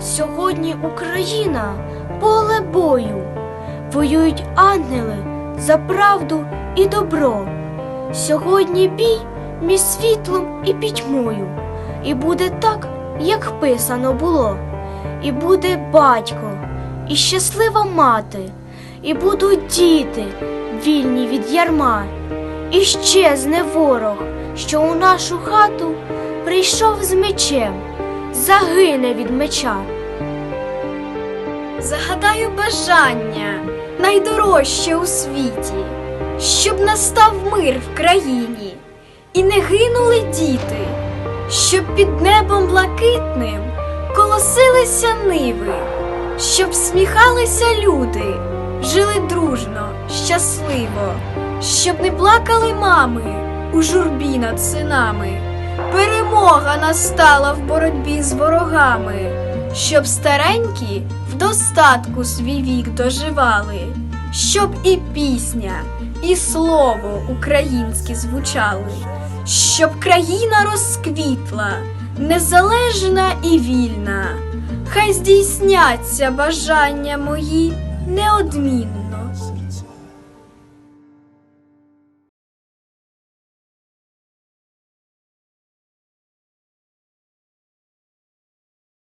Сьогодні Україна поле бою. Воюють ангели за правду і добро. Сьогодні бій між світлом і пітьмою. І буде так, як писано було. І буде батько, і щаслива мати, і будуть діти, вільні від ярма. І щезне ворог, що у нашу хату прийшов з мечем, загине від меча. Загадаю бажання найдорожче у світі, щоб настав мир в країні, і не гинули діти, щоб під небом блакитним колосилися ниви, щоб сміхалися люди, жили дружно, щасливо, щоб не плакали мами у журбі над синами. Перемога настала в боротьбі з ворогами, щоб старенькі в достатку свій вік доживали, щоб і пісня, і слово українське звучали, щоб країна розквітла, незалежна і вільна. Хай здійсняться бажання мої неодмінно.